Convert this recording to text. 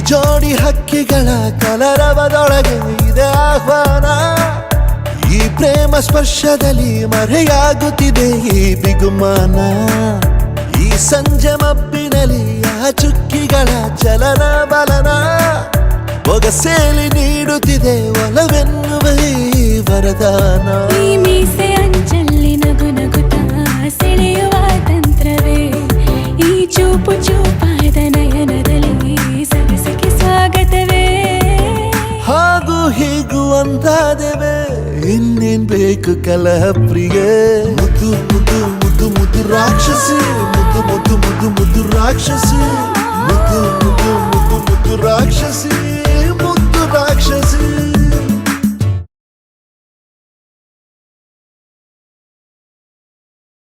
ಜೋಡಿ ಹಕ್ಕಿಗಳ ಕಲರವದೊಳಗೆ ಇದೆ ಆಹ್ವಾನ. ಈ ಪ್ರೇಮ ಸ್ಪರ್ಶದಲ್ಲಿ ಮರೆಯಾಗುತ್ತಿದೆ ಈ ಬಿಗುಮಾನ. ಈ ಸಂಜೆ ಮಬ್ಬಿನಲ್ಲಿ ಆ ಚುಕ್ಕಿಗಳ ಚಲನ ಬಲನ. ಒಗಸೇಲಿ ನೀಡುತ್ತಿದೆ ಒಲವೆನ್ನುವ ಈ ವರದಾನ. ಹಾಗೂ ಅಂತಾದೆವೆ ಇನ್ನೇನ್ ಬೇಕು ಕಲಹಪ್ರಿಯೆ ಮುದ್ದು ಮುದ್ದು ಮುದ್ದು ಮುದ್ದು ರಾಕ್ಷಸಿ. ಮುದ್ದು ಮುದ್ದು ಮುದ್ದು ಮುದ್ದು ರಾಕ್ಷಸಿ. ಮುದ್ದು ಮುದ್ದು